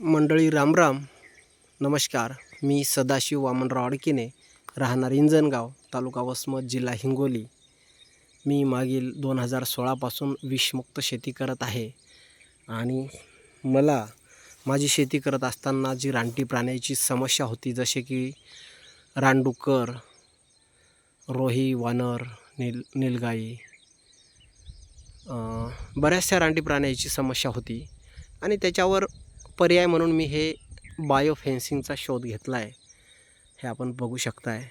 मंडळी रामराम नमस्कार. मी सदाशिव वामनराव अडकिने राहणार इंजनगाव तालुका वसमत जिल्हा हिंगोली. मी मागील दोन हजार सोळापासून विषमुक्त शेती करत आहे. आणि मला माझी शेती करत असताना जी रानटी प्राण्याची समस्या होती जसे की रानडुक्कर रोही वानर नील नीलगाई बऱ्याचशा रानटी प्राण्याची समस्या होती. आणि त्याच्यावर पर्याय म्हणून मी हे बायो फेन्सिंगचा शोध घेतला आहे हे आपण बघू शकताय.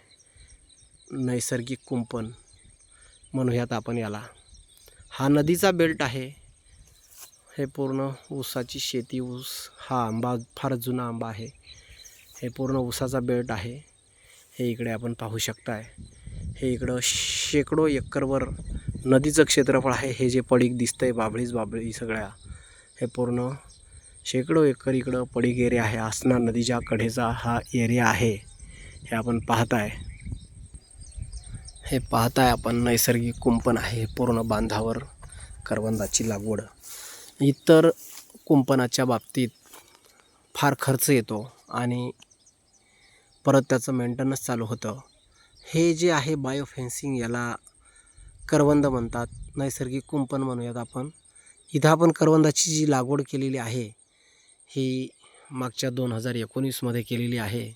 नैसर्गिक कुंपण म्हणूयात आपण याला. हा नदीचा बेल्ट आहे. हे पूर्ण ऊसाची शेती ऊस हा आंबा फार जुना आंबा आहे. हे पूर्ण ऊसाचा बेल्ट आहे. हे इकडे आपण पाहू शकताय. हे इकडं शेकडो एकरवर नदीचं क्षेत्रफळ आहे. हे जे पडीक दिसतंय बाबळीच बाबळी सगळ्या. हे पूर्ण शेकडो एकर इकडं पडीक एरिया आहे. आसना नदीच्या कडेचा हा एरिया आहे. हे आपण पाहताय. हे पाहताय आपण नैसर्गिक कुंपण आहे. पूर्ण बांधावर करवंदाची लागवड. इतर कुंपणाच्या बाबतीत फार खर्च येतो आणि परत त्याचं मेंटेनन्स चालू होतं. हे जे आहे बायोफेन्सिंग याला करवंद म्हणतात. नैसर्गिक कुंपण म्हणूयात आपण. इथं आपण करवंदाची जी लागवड केलेली आहे ही मागच्या दोन हजार एकोणीसमध्ये केलेली आहे.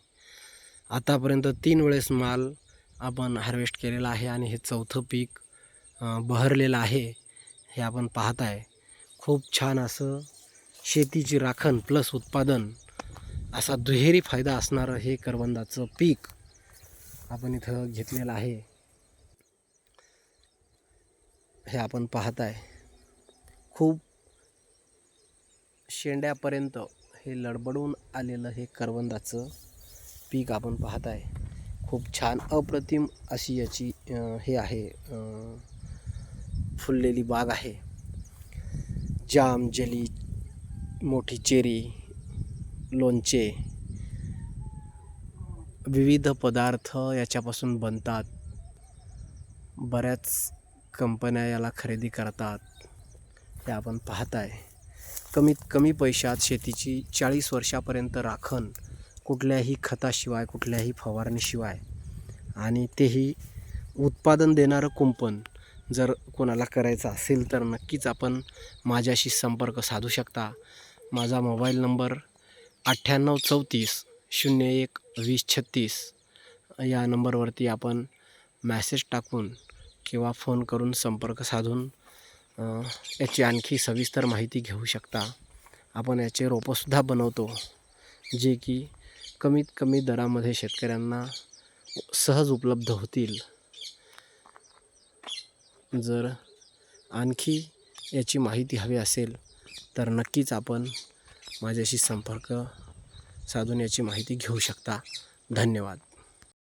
आतापर्यंत तीन वेळेस माल आपण हार्वेस्ट केलेला आहे आणि हे चौथं पीक बहरलेलं आहे हे आपण पाहत आहे खूप छान असं शेतीची राखण प्लस उत्पादन असा दुहेरी फायदा असणारं हे करवंदाचं पीक आपण इथं घेतलेलं आहे. हे आपण पाहत आहे खूप शेंड्यापर्यंत हे लडबडून आलेलं हे करवंदाचं पीक आपण पाहत आहे. खूप छान अप्रतिम अशी याची हे आहे फुललेली बाग आहे. जाम जली मोठी चेरी लोणचे विविध पदार्थ याच्यापासून बनतात. बऱ्याच कंपन्या याला खरेदी करतात. हे आपण पाहत आहे. कमीत कमी पैशात शेतीची चाळीस वर्षापर्यंत राखण कुठल्याही खताशिवाय कुठल्याही फवारणीशिवाय. आणि तेही उत्पादन देणारं कुंपण जर कोणाला करायचं असेल तर नक्कीच आपण माझ्याशी संपर्क साधू शकता. माझा मोबाईल नंबर अठ्ठ्याण्णव चौतीस शून्य एक वीस छत्तीस या नंबरवरती आपण मॅसेज टाकून किंवा फोन करून संपर्क साधून याची आणखी सविस्तर माहिती घेऊ शकता. आपण याचे रोपंसुद्धा बनवतो जे की कमीत कमी दरामध्ये शेतकऱ्यांना सहज उपलब्ध होतील. जर आणखी याची माहिती हवी असेल तर नक्कीच आपण माझ्याशी संपर्क साधून याची माहिती घेऊ शकता. धन्यवाद.